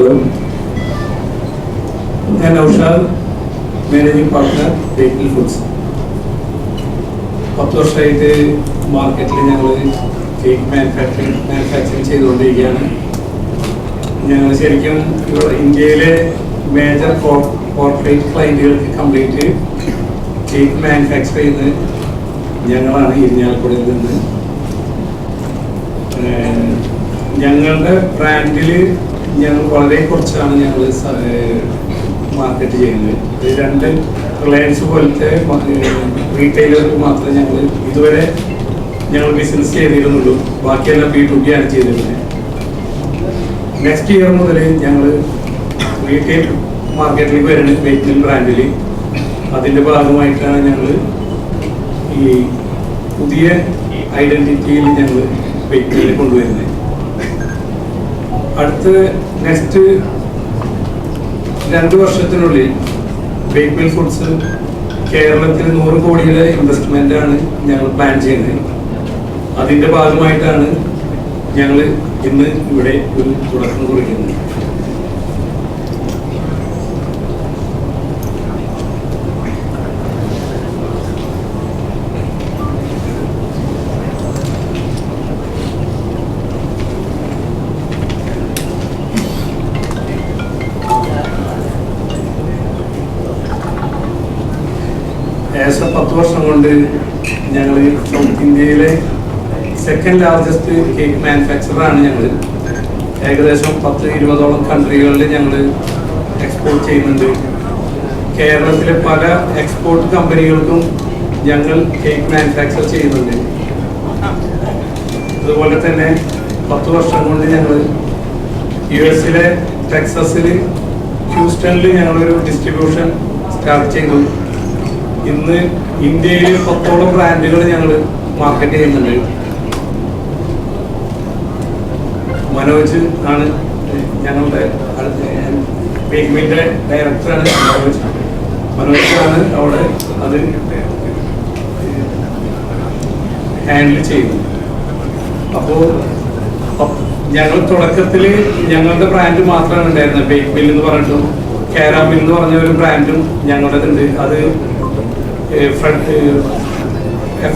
Hello ഞാൻ Aushad managing partner Bakel foods പത്ത് വർഷമായിട്ട് മാർക്കറ്റിൽ ഞങ്ങൾ കേക്ക് മാനുഫാക്ചറിങ് മാനുഫാക്ചറിങ് ചെയ്തുകൊണ്ടിരിക്കുകയാണ്. ഞങ്ങൾ ശരിക്കും ഇവിടെ ഇന്ത്യയിലെ മേജർ കോർപ്പറേറ്റ് ക്ലയന്റുകൾക്ക് കംപ്ലീറ്റ് കേക്ക് മാനുഫാക്ചർ ചെയ്യുന്നത് ഞങ്ങളാണ് ഇരിഞ്ഞാലക്കുടയിൽ നിന്ന്. ഞങ്ങളുടെ ബ്രാൻഡിൽ ഞങ്ങൾ വളരെ കുറച്ചാണ് ഞങ്ങൾ മാർക്കറ്റ് ചെയ്യുന്നത്. ഇത് രണ്ട് റിലയൻസ് പോലത്തെ റീറ്റെയിലർക്ക് മാത്രമേ ഞങ്ങൾ ഇതുവരെ ഞങ്ങൾ ബിസിനസ് ചെയ്തിരുന്നുള്ളൂ. ബാക്കിയെല്ലാം ബി ടു ബി ആണ് ചെയ്തിരുന്നത്. നെക്സ്റ്റ് ഇയർ മുതൽ ഞങ്ങൾ റീറ്റെയിൽ മാർക്കറ്റിലേക്ക് വരുന്നത് വെഹിക്കിൾ ബ്രാൻഡിൽ അതിന്റെ ഭാഗമായിട്ടാണ് ഞങ്ങൾ ഈ പുതിയ ഐഡന്റിറ്റിയിൽ ഞങ്ങൾ വെഹിക്കിളിൽ കൊണ്ടുവരുന്നത്. അടുത്ത നെക്സ്റ്റ് രണ്ട് വർഷത്തിനുള്ളിൽ വെഹിക്കിൾ ഫുഡ്സ് കേരളത്തിൽ നൂറ് കോടിയുടെ ഇൻവെസ്റ്റ്മെന്റ് ആണ് ഞങ്ങൾ പ്ലാൻ ചെയ്യുന്നത്. അതിന്റെ ഭാഗമായിട്ടാണ് ഞങ്ങൾ ഇന്ന് ഇവിടെ ഒരു തുടക്കം കുറിക്കുന്നത് ഏകദേശം പത്ത് വർഷം കൊണ്ട് ഞങ്ങൾ ഇന്ത്യയിലെ സെക്കൻഡ് ലാർജസ്റ്റ് കേക്ക് മാനുഫാക്ചറാണ് ഞങ്ങൾ ഏകദേശം പത്ത് ഇരുപതോളം കൺട്രികളിൽ ഞങ്ങൾ എക്സ്പോർട്ട് ചെയ്യുന്നുണ്ട്. കേരളത്തിലെ പല എക്സ്പോർട്ട് കമ്പനികൾക്കും ഞങ്ങൾ കേക്ക് മാനുഫാക്ചർ ചെയ്യുന്നുണ്ട്. അതുപോലെ തന്നെ പത്ത് വർഷം കൊണ്ട് ഞങ്ങൾ യു എസിലെ ടെക്സസിൽ ഹ്യൂസ്റ്റണിൽ ഞങ്ങളൊരു ഡിസ്ട്രിബ്യൂഷൻ സ്റ്റാർട്ട് ചെയ്തു. ഇന്ന് ഇന്ത്യയിൽ പത്തോളം ബ്രാൻഡുകൾ ഞങ്ങൾ മാർക്കറ്റ് ചെയ്യുന്നുണ്ട്. മനോജ് ആണ് ഞങ്ങളുടെ ബേക്കിമിന്റെ ഡയറക്ടറാണ് മനോജ്. മനോജ് ആണ് അവിടെ അത് ഹാൻഡിൽ ചെയ്യുന്നത്. അപ്പോൾ ഞങ്ങൾ തുടക്കത്തിൽ ഞങ്ങളുടെ ബ്രാൻഡ് മാത്രമാണ് ഉണ്ടായിരുന്നത്. ബേക്ക് മിൽ എന്ന് പറഞ്ഞിട്ടും കാരാമിൽ എന്ന് പറഞ്ഞ ഒരു ബ്രാൻഡും ഞങ്ങളുടെ ഉണ്ട് അത് എഫ്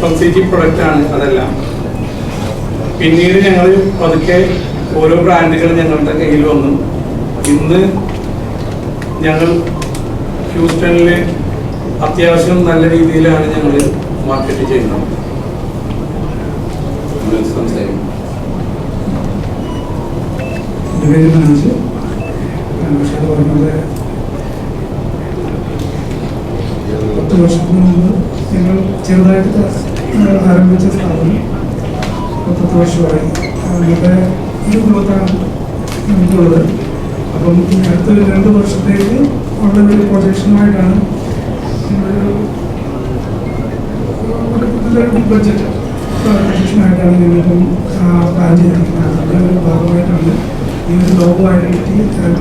എം സി ജി പ്രൊഡക്റ്റാണ് ആണ് അതെല്ലാം. പിന്നീട് ഞങ്ങൾ പതുക്കെ ഓരോ ബ്രാൻഡുകൾ ഞങ്ങളുടെ കയ്യിൽ വന്നു. ഇന്ന് ഞങ്ങൾ ഹ്യൂസ്റ്റണിൽ അത്യാവശ്യം നല്ല രീതിയിലാണ് ഞങ്ങൾ മാർക്കറ്റ് ചെയ്യുന്നത്. സംസാരിക്കും എന്റെ പേര് മനോജ് പക്ഷേ അത് പറഞ്ഞത് പത്ത് വർഷത്തിന് മുമ്പ് ഞങ്ങൾ ചെറുതായിട്ട് ആരംഭിച്ച സ്ഥാപനം പത്ത് വർഷമായി. ഞങ്ങളുടെ ഈ കുടുംബത്താണ് നമുക്കുള്ളത്. അപ്പം അടുത്ത രണ്ട് വർഷത്തേക്ക് ഉള്ള ഒരു പ്രൊജക്ഷനുമായിട്ടാണ് ബഡ്ജറ്റ് പ്രൊജക്ഷനായിട്ടാണ് ഞങ്ങളിപ്പം പ്ലാൻ ചെയ്തിരിക്കുന്നത്. ഒരു ഭാഗമായിട്ടാണ് ഈ ഒരു ലോഗോ ഐഡന്റിറ്റി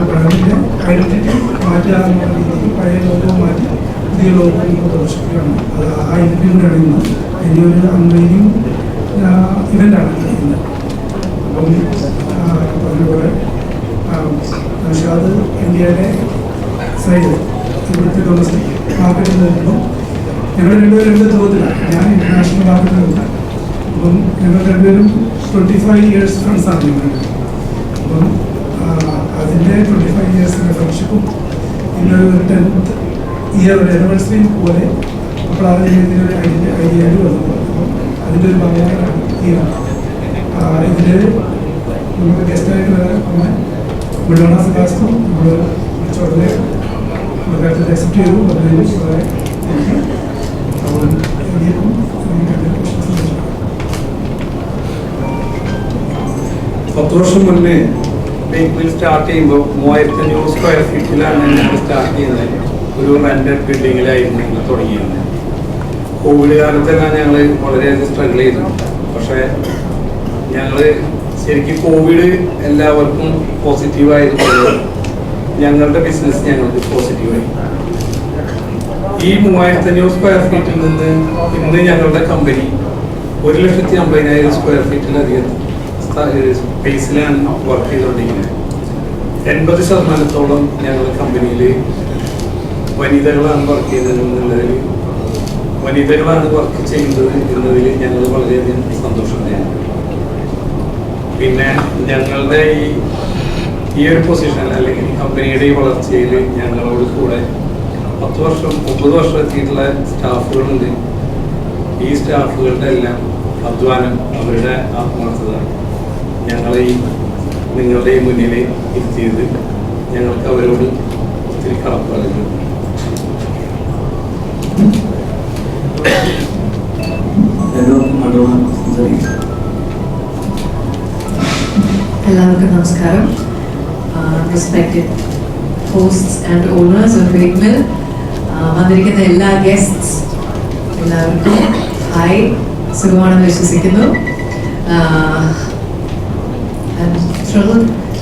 ബ്രാൻഡിന്റെ ഐഡന്റിറ്റി മാറ്റുക എന്നുള്ള രീതിയിൽ പഴയ ലോഗോ മാറ്റി പുതിയ നമുക്ക് പ്രദർശിപ്പിക്കുകയാണ് അത് ആ കൂടെയാണ് ഇന്ന് അതിന്റെ ഒരു അൺവെയിലിംഗ് ഇവന്റാണ് ചെയ്യുന്നത് അപ്പം ആ, പറഞ്ഞ പോലെ പക്ഷേ അത് ഇന്ത്യയുടെ സൈഡ് ഇവിടുത്തെ ഡൊമസ്റ്റിക് മാർക്കറ്റിൽ നിന്നും ഞങ്ങൾ രണ്ടുപേരും രണ്ട് ധ്രുവത്തിലാണ് ഞാൻ ഇന്റർനാഷണൽ മാർക്കറ്റിലുണ്ട് അപ്പം ഞങ്ങൾ രണ്ടുപേരും ട്വന്റി ഫൈവ് ഇയേഴ്സ് ഫ്രണ്ട്സാണ് ഞങ്ങൾ അപ്പം അതിന്റെ ട്വന്റി ഫൈവ് ഇയേഴ്സിന്റെ ഫ്രണ്ട്ഷിപ്പും ഇന്നൊരു ടെൻത്ത് ഇയർ ഒരു ആനിവേഴ്സറി പോലെ അപ്പോഴാണ് ഒരു ഐഡിയ ഐഡിയ വന്നത് അതിന്റെ ഒരു ഭാഗമായിട്ടാണ് ഈ ഇതിൽ നമുക്ക് ഗസ്റ്റായിട്ട് വരാൻ വന്ന വിടോണ സെബാസ്റ്റ്യൻ നമ്മൾ വിളിച്ചോടനെ കാര്യത്തിൽ അക്സെപ്റ്റ് ചെയ്തു. അതിന് വളരെ നമുക്ക്. പത്ത് വർഷം മുന്നേ ബേക്ക് മിൽ സ്റ്റാർട്ട് ചെയ്യുമ്പോൾ മൂവായിരത്തി അഞ്ഞൂറ് സ്ക്വയർ ഫീറ്റിലാണ് സ്റ്റാർട്ട് ചെയ്യുന്നത്. ഒരു റെന്റഡ് ബിൽഡിങ്ങിലായിരുന്നു ഞങ്ങൾ തുടങ്ങിയത് കോവിഡ് കാലത്തെല്ലാം ഞങ്ങൾ വളരെയധികം സ്ട്രഗിൾ ചെയ്തു പക്ഷേ ഞങ്ങൾ ശരിക്കും കോവിഡ് എല്ലാവർക്കും പോസിറ്റീവായതുപോലെ ഞങ്ങളുടെ ബിസിനസ് ഞങ്ങൾക്ക് പോസിറ്റീവായി ഈ മൂവായിരത്തി അഞ്ഞൂറ് സ്ക്വയർ ഫീറ്റിൽ നിന്ന് ഇന്ന് ഞങ്ങളുടെ കമ്പനി ഒരു ലക്ഷത്തി അമ്പതിനായിരം സ്ക്വയർ ഫീറ്റിലധികം സ്പേസിലാണ് വർക്ക് ചെയ്തുകൊണ്ടിരിക്കുന്നത്. എൺപത് ശതമാനത്തോളം ഞങ്ങൾ കമ്പനിയിൽ വനിതകളാണ് വർക്ക് ചെയ്യുന്നത് എന്നുള്ളതിൽ വനിതകളാണ് വർക്ക് ചെയ്യുന്നത് എന്നതിൽ ഞങ്ങൾ വളരെയധികം സന്തോഷത്തിലാണ് പിന്നെ ഞങ്ങളുടെ ഈ ഈ ഒരു പൊസിഷൻ അല്ലെങ്കിൽ കമ്പനിയുടെ ഈ വളർച്ചയിൽ ഞങ്ങളോട് കൂടെ പത്ത് വർഷം ഒമ്പത് വർഷം എത്തിയിട്ടുള്ള സ്റ്റാഫുകളുണ്ട്. ഈ സ്റ്റാഫുകളുടെ എല്ലാം അധ്വാനം അവരുടെ ആത്മാർത്ഥത ഞങ്ങളെ ഈ നിങ്ങളുടെ മുന്നിൽ ഇരുത്തിയത് ഞങ്ങൾക്ക് അവരോട് ഒത്തിരി കടപ്പാടുണ്ട് എല്ലാവർക്കും നമസ്കാരം. Respected hosts and owners of great mill വന്നിരിക്കുന്ന എല്ലാ ഗസ്റ്റ്സ് എല്ലാവർക്കും ഹായ്. സുഖമാണെന്ന് വിശ്വസിക്കുന്നു. I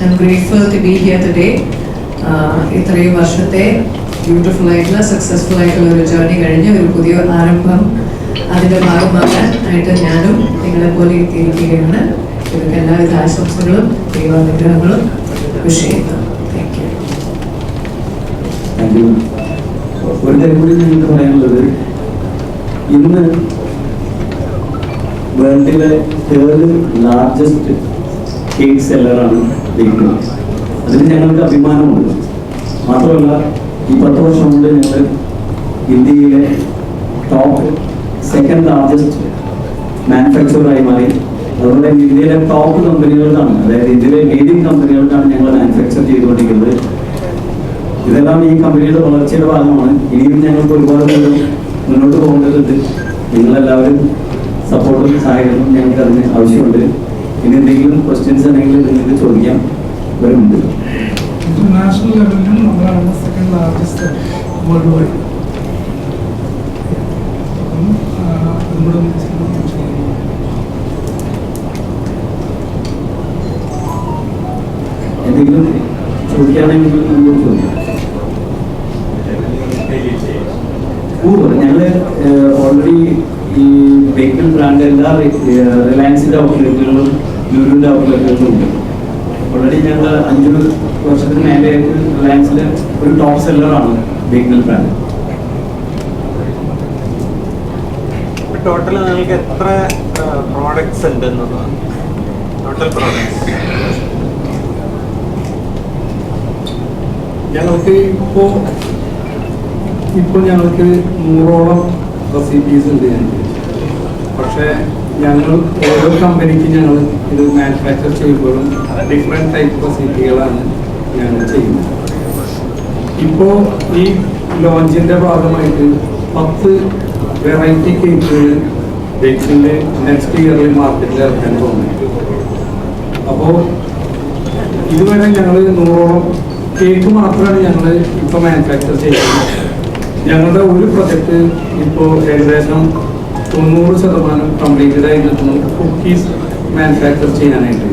am grateful to be here today ഇത്രയും വർഷത്തെ ബ്യൂട്ടിഫുൾ ആയിട്ടുള്ള സക്സസ്ഫുൾ ആയിട്ടുള്ള ഒരു ജേർണി കഴിഞ്ഞ് ഒരു പുതിയ ആരംഭം അതിന്റെ ഭാഗമാകാൻ ആയിട്ട് ഞാനും നിങ്ങളെ പോലെ എത്തിയിരിക്കുകയാണ്. ഇവർക്ക് എല്ലാവിധ ആശംസകളും ദൈവാനുഗ്രഹങ്ങളും വിഷ് ചെയ്യുന്നു. താങ്ക് യു ഒരു കാര്യം കൂടി നിങ്ങൾക്ക് പറയാനുള്ളത്. ഇന്ന് വേൾഡിലെ തേർഡ് ലാർജസ്റ്റ് കേക്ക് സെല്ലറാണ് ദൈവം അതിന് ഞങ്ങൾക്ക് അഭിമാനമുണ്ട്. മാത്രമല്ല ഈ പത്ത് വർഷം കൊണ്ട് ഞങ്ങൾ ഇന്ത്യയിലെ ടോപ്പ് സെക്കൻഡ് ലാർജസ്റ്റ് മാനുഫാക്ചറായി മാറി. അതുപോലെ ഇന്ത്യയിലെ ടോപ്പ് കമ്പനികൾക്കാണ് അതായത് ഇന്ത്യയിലെ ലീഡിംഗ് കമ്പനികൾക്കാണ് ഞങ്ങൾ മാനുഫാക്ചർ ചെയ്തുകൊണ്ടിരിക്കുന്നത്. ഇതെല്ലാം ഈ കമ്പനിയുടെ വളർച്ചയുടെ ഭാഗമാണ്. ഇനിയും ഞങ്ങൾക്ക് ഒരുപാട് മുന്നോട്ട് പോകേണ്ടതുണ്ട്. നിങ്ങളെല്ലാവരും സപ്പോർട്ടും സഹായവും ഞങ്ങൾക്ക് അതിന് ആവശ്യമുണ്ട്. ഇനി എന്തെങ്കിലും ക്വസ്റ്റ്യൻസ് ഉണ്ടെങ്കിൽ നിങ്ങൾക്ക് ചോദിക്കാം. വരുന്നുണ്ട് ലെവലിലും നമ്മളാണ് സെക്കൻഡ് ലാർജസ്റ്റ് വേൾഡ് വൈഡ് എന്തെങ്കിലും ചോദിക്കാണെങ്കിൽ ചോദിക്കാം. ഞങ്ങൾ ഓൾറെഡി ഈ വെഹിക്കിൾ ബ്രാൻഡ് എല്ലാ റിലയൻസിന്റെ ഔട്ട്ലെറ്റുകളും ലുലുവിന്റെ ഔട്ട്ലെറ്റുകളും ഉണ്ട് ഓൾറെഡി ഞങ്ങൾ അഞ്ച് വർഷത്തിന് മേലെയായിട്ട് റിലയൻസിലെ ഒരു ടോപ്പ് സെല്ലറാണ് ബേക്കൽ ബ്രാൻഡ് ടോട്ടൽ നിങ്ങൾക്ക് എത്ര പ്രോഡക്ട്സ് ഉണ്ട് ടോട്ടൽ പ്രോഡക്ട്സ് ഞങ്ങൾക്ക് ഇപ്പോ ഇപ്പോൾ ഞങ്ങൾക്ക് നൂറോളം റെസിപ്പീസ് ഉണ്ട് ഞങ്ങൾക്ക്. പക്ഷേ ഞങ്ങൾ ഓരോ കമ്പനിക്ക് ഞങ്ങൾ ഇത് മാനുഫാക്ചർ ചെയ്യുമ്പോഴും ഡിഫറെന്റ് ടൈപ്പ് റെസിപ്പികളാണ് ഞങ്ങൾ ചെയ്യുന്നത്. ഇപ്പോൾ ഈ ലോഞ്ചിന്റെ ഭാഗമായിട്ട് പത്ത് വെറൈറ്റി കേക്കുകൾ ഡേറ്റ്സിന്റെ നെക്സ്റ്റ് ഇയറിൽ മാർക്കറ്റിൽ ഇറക്കാൻ പോകുന്നു. അപ്പോൾ ഇതുവരെ ഞങ്ങൾ നൂറോളം കേക്ക് മാത്രമാണ് ഞങ്ങൾ ഇപ്പോൾ മാനുഫാക്ചർ ചെയ്യുന്നത്. ഞങ്ങളുടെ ഒരു പ്രൊജക്റ്റ് ഇപ്പോൾ ഏകദേശം തൊണ്ണൂറ് ശതമാനം കംപ്ലീറ്റഡ് ആയി നിൽക്കുന്നു. കുക്കീസ് മാനുഫാക്ചർ ചെയ്യാനായിട്ട്.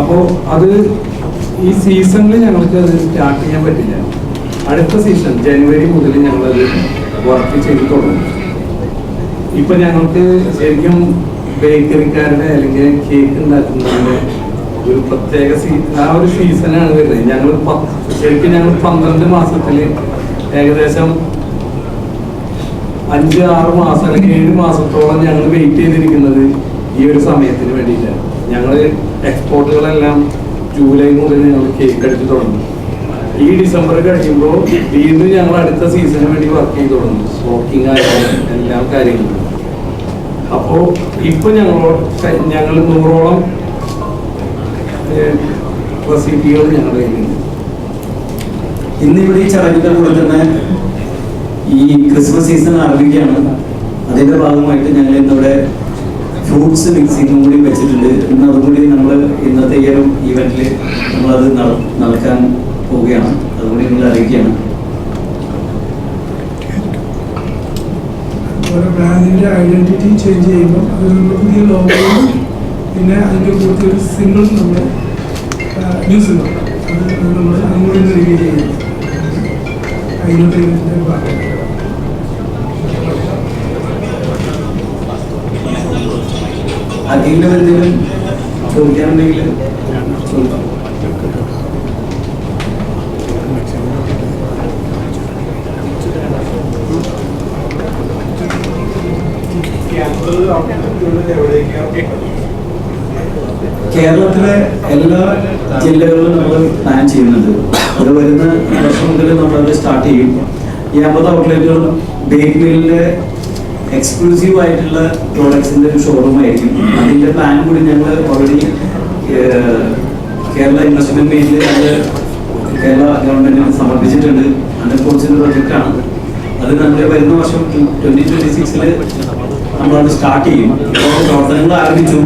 അപ്പോൾ അത് ഈ സീസണിൽ ഞങ്ങൾക്ക് അത് സ്റ്റാർട്ട് ചെയ്യാൻ പറ്റില്ല. അടുത്ത സീസൺ ജനുവരി മുതൽ ഞങ്ങളത് വർക്ക് ചെയ്ത് തുടങ്ങും. ഇപ്പൊ ഞങ്ങൾക്ക് ശരിക്കും ബേക്കറിക്കാരുടെ അല്ലെങ്കിൽ കേക്ക് ഉണ്ടാക്കുന്നതിന്റെ ഒരു പ്രത്യേക സീ ആ ഒരു സീസണാണ് വരുന്നത്. ഞങ്ങൾ ശരിക്കും ഞങ്ങൾ പന്ത്രണ്ട് മാസത്തിൽ ഏകദേശം അഞ്ച് ആറ് മാസം അല്ലെങ്കിൽ ഏഴ് മാസത്തോളം ഞങ്ങൾ വെയിറ്റ് ചെയ്തിരിക്കുന്നത് ഈ ഒരു സമയത്തിന് വേണ്ടിയിട്ടാണ്. ഞങ്ങൾ എക്സ്പോർട്ടുകളെല്ലാം ജൂലൈ മുതൽ ഞങ്ങൾ കേക്ക് അടിച്ച് തുടങ്ങും. ഈ ഡിസംബർ കഴിയുമ്പോൾ വീണ്ടും ഞങ്ങൾ അടുത്ത സീസണിന് വേണ്ടി വർക്ക് ചെയ്ത് തുടങ്ങും. സ്മോക്കിംഗ് ആയാലും എല്ലാ കാര്യങ്ങളും. അപ്പോൾ ഇപ്പൊ ഞങ്ങളോ ഞങ്ങൾ നൂറോളം റെസിപ്പികൾ ഞങ്ങളുടെ കയ്യിലുണ്ട്. ഇന്ന് ഇവിടെ ഈ ചടങ്ങിന്റെ കൂടെ തന്നെ ഈ ക്രിസ്മസ് സീസൺ ആരംഭിക്കുകയാണ്. അതിന്റെ ഭാഗമായിട്ട് ഞങ്ങൾ ഇന്നിവിടെ ഫ്രൂട്ട്സ് മിക്സിംഗും കൂടി വെച്ചിട്ടുണ്ട്. ഇന്ന് അതുകൂടി നമ്മൾ ഇന്നത്തെ ഈ ഒരു ഈവെന്റിൽ നമ്മളത് നട- നടക്കാൻ പോവുകയാണ്. അതുകൂടി നിങ്ങൾ അറിയിക്കുകയാണ്. ഓരോ ബ്രാൻഡിന്റെ ഐഡന്റിറ്റി ചേഞ്ച് ചെയ്യുമ്പോൾ അതിനുള്ള പുതിയ ലോഗോയും പിന്നെ അതിന്റെ കൂടുതൽ ഒരു സിമ്പിളും നമ്മൾ യൂസ് ചെയ്യുന്നുണ്ട് അത് നമ്മൾ അങ്ങോട്ട് റിവീൽ ചെയ്യുന്നു ഐഡന്റിറ്റിയുടെ ഭാഗം. അതിന്റെ എന്തെങ്കിലും ചോദിക്കാനുണ്ടെങ്കിൽ കേരളത്തിലെ എല്ലാ ജില്ലകളിലും നമ്മൾ പ്ലാൻ ചെയ്യുന്നുണ്ട്. അത് വരുന്ന വർഷം മുതൽ നമ്മളത് സ്റ്റാർട്ട് ചെയ്യും. ഈ അമ്പത് ഔട്ട്ലെറ്റുകളും ബേക്ക് മില്ലിന്റെ എക്സ്ക്ലൂസീവ് ആയിട്ടുള്ള പ്രോഡക്ട്സിന്റെ ഒരു ഷോറൂം ആയിരിക്കും. അതിന്റെ പ്ലാൻ കൂടി ഞങ്ങൾ ഓൾറെഡി കേരള ഇൻവെസ്റ്റ്മെന്റ് അത് കേരള ഗവൺമെന്റിന് സമർപ്പിച്ചിട്ടുണ്ട്. ഹൺഡ്രഡ് പ്രോജക്റ്റ് ആണ്. അത് നമ്മൾ വരുന്ന വർഷം ട്വന്റി ട്വന്റി സിക്സിൽ നമ്മളത് സ്റ്റാർട്ട് ചെയ്യും. ഇപ്പോൾ പ്രവർത്തനങ്ങൾ ആരംഭിച്ചു.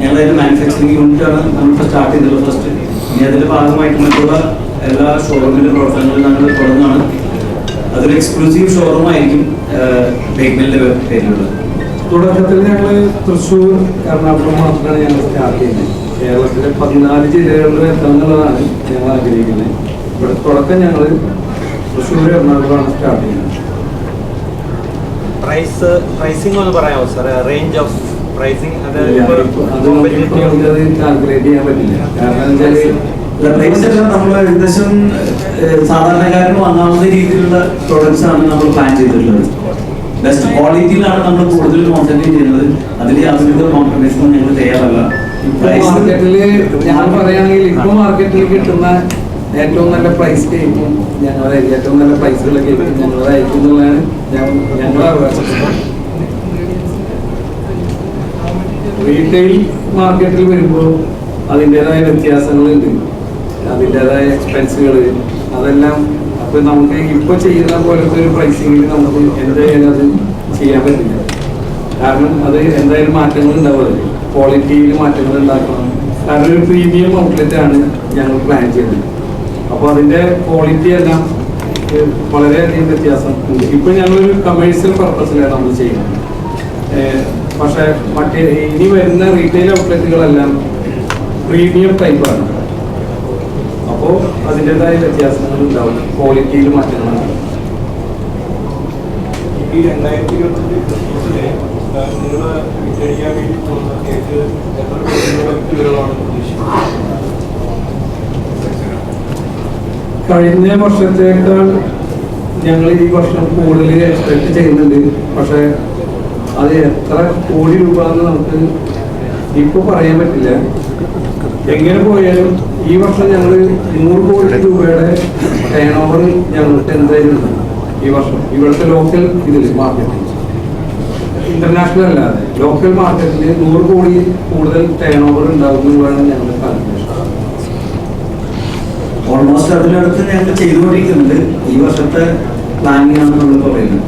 ഞങ്ങൾ അതിന്റെ മാനുഫാക്ചറിങ് യൂണിറ്റ് ആണ് നമ്മളിപ്പോൾ സ്റ്റാർട്ട് ചെയ്തത് ഫസ്റ്റ് ഇനി അതിന്റെ ഭാഗമായിട്ട് മറ്റുള്ള എല്ലാ ഷോറൂമിന്റെ പ്രവർത്തനങ്ങളും ഞങ്ങൾ തുടങ്ങുകയാണ്. അതൊരു എക്സ്ക്ലൂസീവ് ഷോറൂം ആയിരിക്കും ബേക്ക്മെല്ലിന്റെ പേരിലുള്ളത്. തുടക്കത്തിൽ ഞങ്ങൾ തൃശ്ശൂർ എറണാകുളം മാത്രമാണ് ഞങ്ങൾ സ്റ്റാർട്ട് ചെയ്യുന്നത്. കേരളത്തിലെ പതിനാല് ജില്ലകളിൽ എത്താന്നുള്ളതാണ് ഞങ്ങൾ ആഗ്രഹിക്കുന്നത്. ഇവിടെ തുടക്കം ഞങ്ങൾ തൃശ്ശൂർ എറണാകുളമാണ് സ്റ്റാർട്ട് ചെയ്യുന്നത്. പ്രൈസ് പ്രൈസിംഗ് ഒന്ന് പറയാമോ സാർ റേഞ്ച് ഓഫ് പ്രൈസിംഗ് അത് കാൽക്കുലേറ്റ് ചെയ്യാൻ പറ്റില്ല. കാരണം എന്താ വെച്ചാൽ പ്രൈസ് എല്ലാം നമ്മൾ ഏകദേശം സാധാരണക്കാരന് വാങ്ങാവുന്ന രീതിയിലുള്ള പ്രോഡക്ട്സ് ആണ് നമ്മൾ പ്ലാൻ ചെയ്തിട്ടുള്ളത്. ബെസ്റ്റ് ക്വാളിറ്റിയിലാണ് നമ്മൾ കൂടുതൽ കോൺസെൻട്രേറ്റ് ചെയ്യുന്നത്. അതിൽ യാതൊരു കോൺഫർമേഷനും ഞങ്ങൾ തയ്യാറല്ല. മാർക്കറ്റിൽ ഞാൻ പറയുകയാണെങ്കിൽ ഇപ്പൊ മാർക്കറ്റിൽ കിട്ടുന്ന ഏറ്റവും നല്ല പ്രൈസ് കേൾക്കും ഞങ്ങളെ ഏറ്റവും നല്ല പ്രൈസുകൾ കേൾക്കും ഞങ്ങളായിരിക്കും എന്നുള്ളതാണ് ഞ- ഞങ്ങളെ അവകാശം റീറ്റെയിൽ മാർക്കറ്റിൽ വരുമ്പോൾ അതിന്റെതായ വ്യത്യാസങ്ങളുണ്ട്. അതിന്റെതായ എക്സ്പെൻസുകൾ അതെല്ലാം അപ്പൊ നമുക്ക് ഇപ്പൊ ചെയ്യുന്ന പോലത്തെ ഒരു പ്രൈസിംഗിൽ നമുക്ക് എന്തായാലും അത് ചെയ്യാൻ പറ്റില്ല. കാരണം അത് എന്തായാലും മാറ്റങ്ങൾ ഉണ്ടാവില്ല ക്വാളിറ്റിയിൽ മാറ്റങ്ങൾ ഉണ്ടാക്കണം. കാരണം ഒരു പ്രീമിയം ഔട്ട്ലെറ്റ് ആണ് ഞങ്ങൾ പ്ലാൻ ചെയ്യുന്നത്. അപ്പോൾ അതിന്റെ ക്വാളിറ്റി എല്ലാം വളരെയധികം വ്യത്യാസം ഉണ്ട്. ഇപ്പൊ ഞങ്ങളൊരു കമേഴ്സ്യൽ പർപ്പസിലാണ് നമ്മൾ ചെയ്യുന്നത്. പക്ഷേ മറ്റേ ഇനി വരുന്ന റീറ്റെയിൽ ഔട്ട്ലെറ്റുകളെല്ലാം പ്രീമിയം ടൈപ്പാണ് അപ്പോൾ അതിന്റെതായ വ്യത്യാസങ്ങൾ ഉണ്ടാവും. ക്വാളിറ്റിയിൽ മാറ്റങ്ങൾ ഈ രണ്ടായിരത്തി ഇരുപത്തഞ്ച് ക്രിസ്മസിന് നിങ്ങൾ വിറ്റഴിക്കാൻ വേണ്ടി പോകുന്ന കേക്ക് എത്ര വ്യക്തികളാണ് പ്രതീക്ഷിക്കുന്നത് കഴിഞ്ഞ വർഷത്തേക്കാൾ ഞങ്ങൾ ഈ വർഷം കൂടുതൽ എക്സ്പെക്ട് ചെയ്യുന്നുണ്ട്. പക്ഷേ അത് എത്ര കോടി രൂപ എന്ന് നമുക്ക് ഇപ്പോൾ പറയാൻ പറ്റില്ല. എങ്ങനെ പോയാലും ഈ വർഷം ഞങ്ങൾ നൂറ് കോടി രൂപയുടെ ടേൺ ഓവർ ഞങ്ങൾക്ക് എന്തായാലും ഈ വർഷം. ഇവിടുത്തെ ലോക്കൽ ഇതിൽ മാർക്കറ്റിൽ ഇന്റർനാഷണൽ അല്ലാതെ. ലോക്കൽ മാർക്കറ്റിൽ നൂറ് കോടി കൂടുതൽ ടേൺ ഓവർ ഉണ്ടാകും എന്നുള്ളതാണ് ഞങ്ങളുടെ കാൽക്കുലേഷൻ ഓൾമോസ്റ്റ് അതിനടുത്ത് ഞങ്ങൾ ചെയ്തുകൊണ്ടിരിക്കുന്നുണ്ട്. ഈ വർഷത്തെ പ്ലാനിങ് ആണ് നമ്മൾ പറയുന്നത്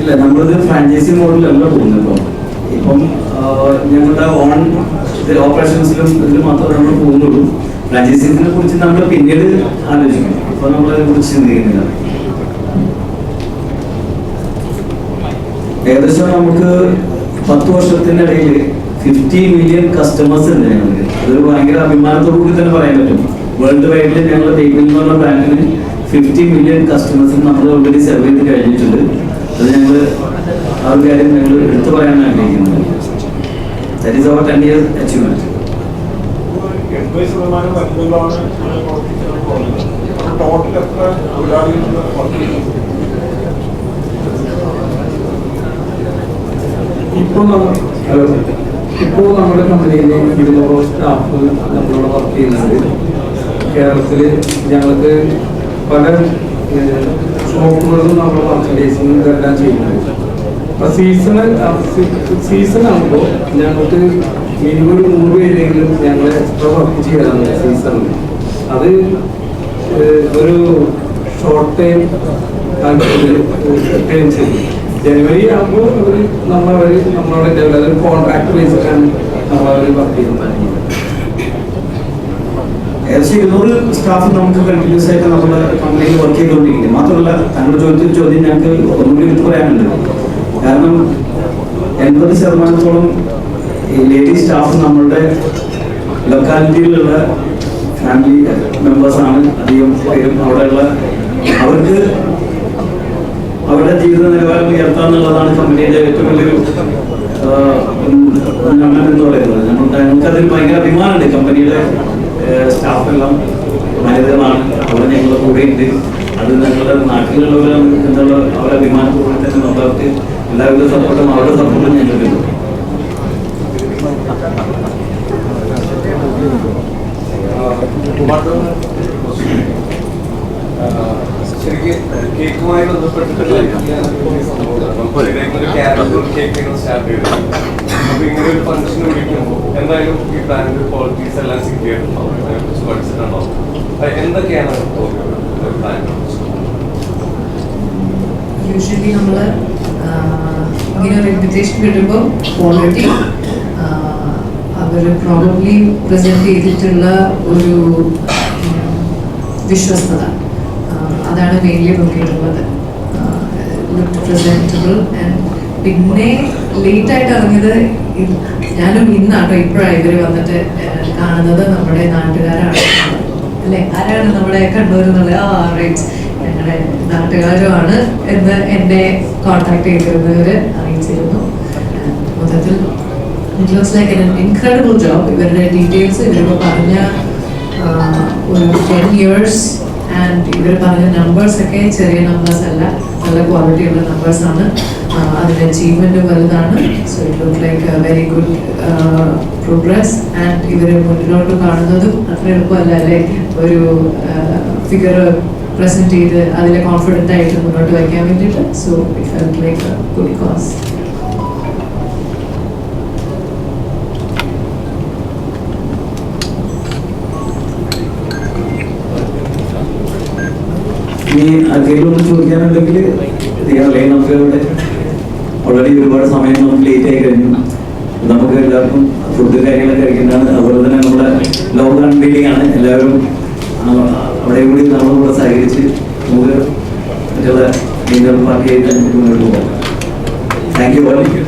ഇല്ല നമ്മളിത് ഫ്രാഞ്ചൈസി മോഡലല്ല പോകുന്നത് ഇപ്പം ഞങ്ങളുടെ ഓൺ ഓപ്പറേഷൻസിലും ഇതിൽ മാത്രമേ നമ്മൾ പോകുന്നുള്ളൂ. ഫ്രാഞ്ചൈസിനെ കുറിച്ച് നമ്മൾ പിന്നീട് ആലോചിക്കും. ഇപ്പൊ നമ്മൾ അതിനെ കുറിച്ച് ചിന്തിക്കുന്നില്ല. ഏകദേശം നമുക്ക് പത്ത് വർഷത്തിനിടയിൽ ഫിഫ്റ്റി മില്യൺ കസ്റ്റമേഴ്സ് ഉണ്ട് ഞങ്ങൾക്ക്. അതൊരു ഭയങ്കര അഭിമാനത്തോടു കൂടി തന്നെ പറയാൻ പറ്റും. വേൾഡ് വൈഡിൽ ഞങ്ങൾ ബേബിൽ എന്ന് പറഞ്ഞ ബ്രാൻഡിന് ഫിഫ്റ്റി മില്യൺ കസ്റ്റമേഴ്സിന് നമ്മൾ ഓൾറെഡി സെർവ് ചെയ്ത് കഴിഞ്ഞിട്ടുണ്ട്. അത് ഞങ്ങൾ ആ ഒരു കാര്യം ഞങ്ങൾ എടുത്തു പറയാൻ ആഗ്രഹിക്കുന്നത്. That is our ten years achievement. ഇപ്പോൾ നമ്മൾ ഇപ്പോൾ നമ്മുടെ കമ്പനിയിൽ ഇരുന്നൂറ് സ്റ്റാഫ് നമ്മളോട് വർക്ക് ചെയ്യുന്നുണ്ട്. കേരളത്തിൽ ഞങ്ങൾക്ക് പല ഷോപ്പുകളിലും നമ്മൾ മർച്ചൻഡൈസിങ് ഇതെല്ലാം ചെയ്യുന്നുണ്ട്. അപ്പോൾ സീസൺ സീസൺ ആകുമ്പോൾ ഞങ്ങൾക്ക് ഒരു നൂറ് പേരെങ്കിലും ഞങ്ങൾ എക്സ്ട്രാ വർക്ക് ചെയ്യാറാണ് സീസണിൽ അത് ഒരു ഷോർട്ട് ടൈം ടൈം ചെയ്യും. ജനുവരി ആകുമ്പോൾ അവർ നമ്മളവർ നമ്മളോട് ഡെവലപ്പ് അതൊരു കോൺട്രാക്ട് ബേസിലാണ് നമ്മളവർ വർക്ക് ചെയ്യുന്നത് ഏകദേശം ഇരുന്നൂറ് സ്റ്റാഫ് നമുക്ക് കണ്ടിന്യൂസ് ആയിട്ട് നമ്മുടെ കമ്പനിയിൽ വർക്ക് ചെയ്തുകൊണ്ടിരിക്കുന്നത് മാത്രമല്ല തങ്ങളുടെ ചോദ്യത്തിൽ ചോദ്യം ഞങ്ങൾക്ക് ഒന്നുകൂടി എടുത്ത് പറയാനുണ്ട്. കാരണം എൺപത് ശതമാനത്തോളം ലേഡി സ്റ്റാഫ് നമ്മളുടെ ലൊക്കാലിറ്റിയിലുള്ള ഫാമിലി മെമ്പേഴ്സാണ് അധികം പേരും. അവിടെയുള്ള അവർക്ക് അവരുടെ ജീവിത നിലവാരം ഉയർത്തുക എന്നുള്ളതാണ് കമ്പനിയുടെ ഏറ്റവും വലിയൊരു ഞങ്ങൾ എന്ന് പറയുന്നത്. ഞങ്ങൾക്കതിൽ ഭയങ്കര അഭിമാനമുണ്ട്. കമ്പനിയുടെ സ്റ്റാഫ് എല്ലാം വനിതകളാണ് അവിടെ ഞങ്ങളുടെ കൂടെ ഉണ്ട് അത് ഞങ്ങളുടെ നാട്ടിലുള്ളവരാണ് എന്നുള്ള അവരുടെ അഭിമാനപൂർവം തന്നെ നമ്മൾക്ക് എല്ലാവിധ സപ്പോർട്ടും അവരുടെ സപ്പോർട്ടും ഞാൻ ശരിക്കും കേക്കുമായി ബന്ധപ്പെട്ടിട്ടുള്ള കേക്ക് സ്റ്റാർട്ട് ചെയ്തത് അപ്പൊ ഇങ്ങനെ ഒരു ഫംഗ്ഷൻ വിളിക്കുമ്പോൾ എന്തായാലും ഈ ബ്രാൻഡ് ക്വാളിറ്റീസ് എല്ലാം ചെക്ക് ചെയ്തിട്ടുണ്ടാവും അതിനെക്കുറിച്ച് പഠിച്ചിട്ടുണ്ടാവും അത് എന്തൊക്കെയാണ് തോന്നിയത് ബ്രാൻഡിനെ കുറിച്ച് യൂഷ്വലി നമ്മൾ ഇങ്ങനെ ഒരു ഇൻവിറ്റേഷൻ കിട്ടുമ്പോൾ ക്വാളിറ്റി അവർ പ്രോബ്ലി പ്രസന്റ് ചെയ്തിട്ടുള്ള ഒരു വിശ്വസ്തത. അതാണ് മെയിൻലി നോക്കിയിട്ടുള്ളത്. പ്രസന്റബിൾ ആൻഡ് പിന്നെ ലേറ്റ് ആയിട്ട് ഇറങ്ങിയത് ഞാനും ഇന്നാട്ടോ ഇപ്പോഴാണ് ഇവർ വന്നിട്ട് കാണുന്നത് നമ്മുടെ നാട്ടുകാരാണ്. അല്ലെ? ആരാണ് നമ്മുടെ കണ്ണൂർ എന്നുള്ളത് ആ റൈറ്റ് ഞങ്ങളുടെ നാട്ടുകാരുമാണ് എന്ന് എന്നെ കോൺടാക്ട് ചെയ്തിരുന്നവർ അറിയിച്ചിരുന്നു. മൊത്തത്തിൽ it like an incredible job ഇവരുടെ ഡീറ്റെയിൽസ് ഇവരിപ്പോൾ പറഞ്ഞ ഒരു ടെൻ ഇയേഴ്സ് ആൻഡ് ഇവർ പറഞ്ഞ നമ്പേഴ്സ് ഒക്കെ ചെറിയ നമ്പേഴ്സ് അല്ല. നല്ല ക്വാളിറ്റി ഉള്ള നമ്പേഴ്സ് ആണ്. അതിന്റെ അച്ചീവ്മെന്റ് വലുതാണ്. So it look like very good progress and ഇവർ മുന്നിലോട്ട് കാണുന്നതും അത്ര എളുപ്പമല്ല അല്ലേ? ഒരു ഫിഗർ പ്രസന്റ് ചെയ്ത് അതിലെ കോൺഫിഡന്റ് ആയിട്ട് മുന്നോട്ട് വയ്ക്കാൻ വേണ്ടിയിട്ട്. So it like good cause already ഒരുപാട് സമയം നമുക്ക് ലേറ്റ് ആയി കഴിഞ്ഞു. നമുക്ക് എല്ലാവർക്കും ഫുഡ് കാര്യങ്ങളൊക്കെ കഴിക്കുന്നതാണ് അതുപോലെ തന്നെ നമ്മുടെ ലോക അൺബീലിംഗ് ആണ്. എല്ലാവരും അവിടെ കൂടി നമ്മളോട് സഹകരിച്ച് നമുക്ക് മറ്റുള്ള ലീഡർ പാർട്ടിയായിട്ട് നമുക്ക് മുന്നോട്ട് പോകാം. Thank you thank you